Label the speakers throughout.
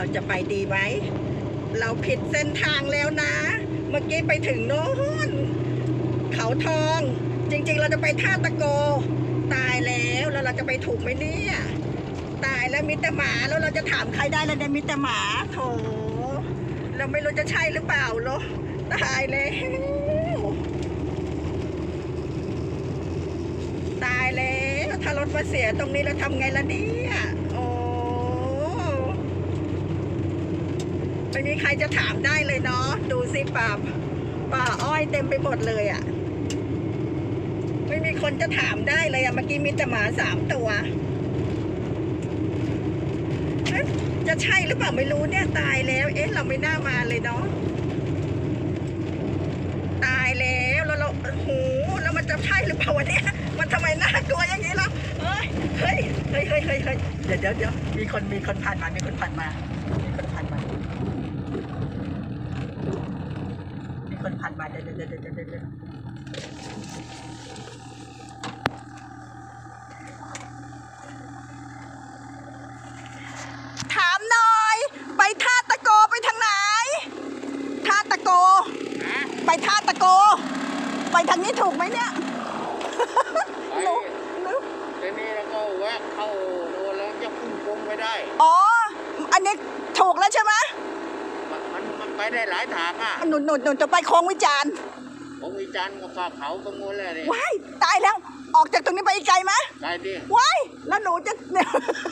Speaker 1: เราจะไปดีไหมเราผิดเส้นทางแล้วนะ เมื่อกี้ไปถึงโน้นเขาทอง จริง ๆ เราจะไปท่าตะโก ตายแล้วแล้วเราจะไปถูกไหมเนี่ยตายแล้วมิตรหมาแล้วเราจะถามใครได้แล้วเนี่ยมิตรหมาโถเราไม่รู้จะใช่หรือเปล่าเหรอตายแล้วตายแล้วถ้ารถมาเสียตรงนี้เราทำไงล่ะเนี่ย ไม่มีใครจะถามได้เลยเนาะดูสิป่าป่าอ้อยเต็มไปหมดเลยอะ่ะ ไม่มีคนจะถามได้เลยอะ่ะเมื่อกี้มีแต่หมาสามตัวจะใช่หรือเปล่าไม่รู้เนี่ยตายแล้ว เอ๊ะเราไม่น่ามาเลยเนาะตายแล้วแล้วเราโอ้โหแล้วมันจะใช่หรือเปล่าวะเนี่ยมันทำไมน่ากลัวอย่างนี้ล่ะเฮ้ยเฮ้ยเฮ้ยเฮ้ยเฮ้ยเฮ้ยเดี๋ยวเดี๋ยวเดี๋ยวมีคนมีคนผ่านมามีคนผ่านมามีคนผ่าน ถามหน่อย ไปท่าตะโกไปทางไหน ท่าตะโก ไปท่าตะโก ไปทางนี้ถูกไหมเนี่ย หนูหนู
Speaker 2: ทีนี้เราก็แวะเข้าโน่นแล้วจะพุ่งพงไปได้
Speaker 1: อ๋อ อันนี้ถูกแล้วใช่ไหม
Speaker 2: ไปได้หลายทางอะ
Speaker 1: หนุนหนุนหนุนจะไปโค้งวิจารณ์
Speaker 2: ผมวิจารณ์กับฝากเขาตรงนู้นเลยนี่
Speaker 1: ว้ายตายแล้วออกจากตรงนี้ไปอีกไกลไหม
Speaker 2: ไกลดิ
Speaker 1: ว้ายแล้วหนูจะ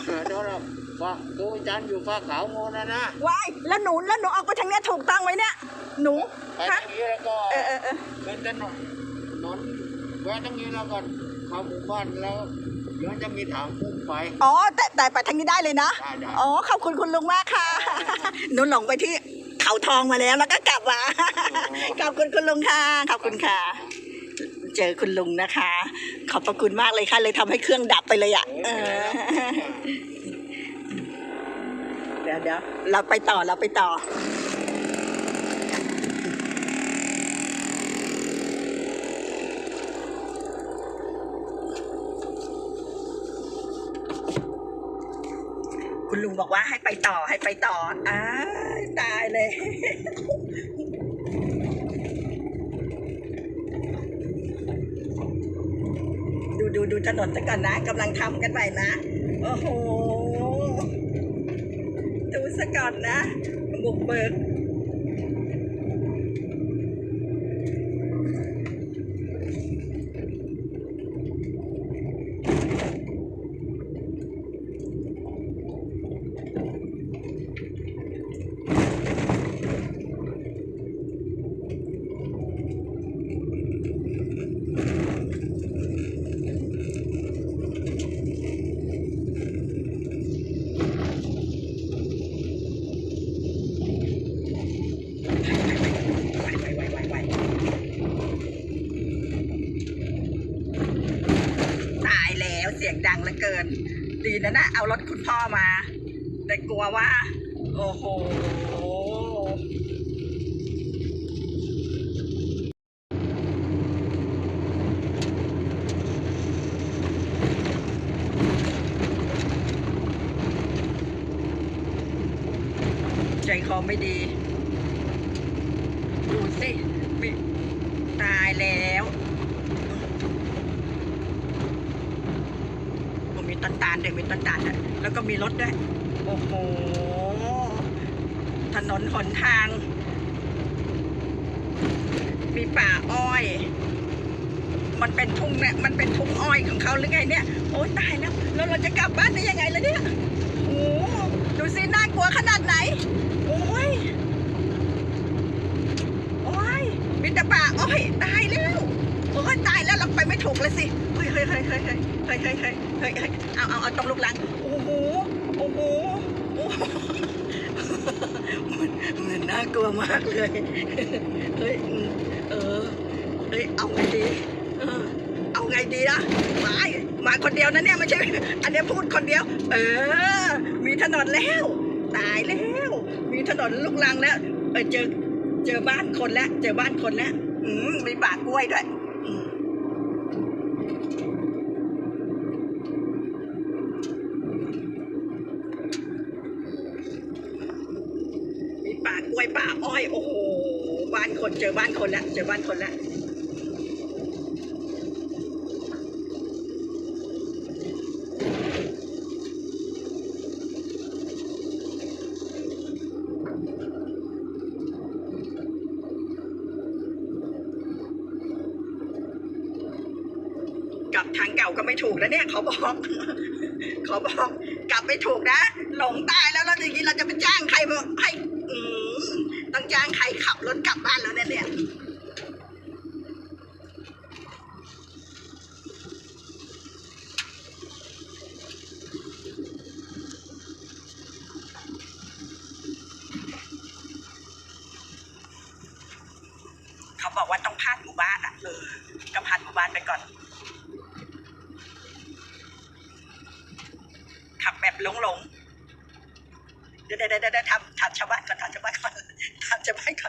Speaker 2: เออเดี๋ยวเราฝากตัววิจารณ์อยู่ฝากเขาโมนะนะ
Speaker 1: ว้ายแล้วหนูแล้วหนูออกไปทางเนี้ยถูกต้องไหมเนี่ย หนู
Speaker 2: ไป
Speaker 1: ฮะ
Speaker 2: ทางนี้แล้วก็
Speaker 1: เออเออเออ
Speaker 2: เป็นถนนถนนแวะตรงนี้แล้วก็เข้าหมู่บ้านแล้วเดี๋ยวจะมีทางพุ่งไป
Speaker 1: อ๋อ แต่แต่ไปทางนี้ได้เลยนะ
Speaker 2: ได้ได้
Speaker 1: อ๋อ ขอบคุณคุณลุงมากค่ะ หนูหลงไปที่ เขาทองมาแล้วแล้วก็กลับมาขอบคุณคุณลุงค่ะขอบคุณค่ะ เจอคุณลุงนะคะ ขอบพระคุณมากเลยค่ะเลยทำให้เครื่องดับไปเลยอะเออเดี๋ยวเดี๋ยวเราไปต่อเราไปต่อ คุณลุงบอกว่าให้ไปต่อให้ไปต่ออ้าตายเลย ดูดูดูถนนซะก่อนนะกำลังทำกันไปนะ โอ้โห ดูซะก่อนนะ บุกเบิก ไหวไหวไหวไหวไหวตายแล้วเสียงดังเหลือเกิน ดีนะนะเอารถคุณพ่อมา แต่กลัวว่า โอ้โหใจคอไม่ดี ดูสิมีตายแล้วโอ้มี ต้นตาลด้วยมีต้นตาลด้วยแล้วก็มีรถด้วย โอ้โห ถนนหนทาง มีป่าอ้อย มันเป็นทุ่งเนี่ย มันเป็นทุ่งอ้อยของเขาหรือไงเนี่ย โอ้ตายแล้ว แล้วเราจะกลับบ้านได้ยังไงล่ะเนี่ยโอ้ดูสิน่ากลัวขนาดไหน โอ้ย โอ้ยมีแต่ป่าอ้อย ตายแล้ว โอ้ยตายแล้วเราไปไม่ถูกเลยสิ เฮ้ยเฮ้ยเฮ้ยเฮ้ยเฮ้ยเฮ้ยเฮ้ยเฮ้ยเฮ้ยเอาเอาเอาตรงลูกหลังโอ้โหโอ้โหโอ้โหมันมันน่ากลัวมากเลยเฮ้ยเออเฮ้ยเอาไงดีเออเอาไงดีอะมามาคนเดียวนะเนี่ยไม่ใช่อันเนี้ยพูดคนเดียว เออ มีถนนแล้ว ตายแล้ว มีถนนลูกลังแล้วเออเจอเจอบ้านคนแล้ว เจอบ้านคนแล้วอืมมีป่ากล้วยด้วยอืม ป่าก ล้วยป่าอ้อยโอ้โหบ้านคนเจอบ้านคนแล้วเจอบ้านคนแล้วกลับทางเก่าก็ไม่ถูกแล้วเนี่ยเขาบอกเขาบอกกลับไม่ถูกนะ หลงใต้แล้วแล้วอย่างนี้เราจะไปจ้างใครมาให้ จ้างใครขับรถกลับบ้านแล้วเนี่ยเนี่ยเขาบอกว่าต้องผ่านหมู่บ้านอะเออก็ผ่านหมู่บ้านไปก่อน ขับแบบหลงๆเดี๋ยวเดี๋ยวเดี๋ยวทำทำชาวบ้านก่อนทำชาวบ้านก่อน 先拍开。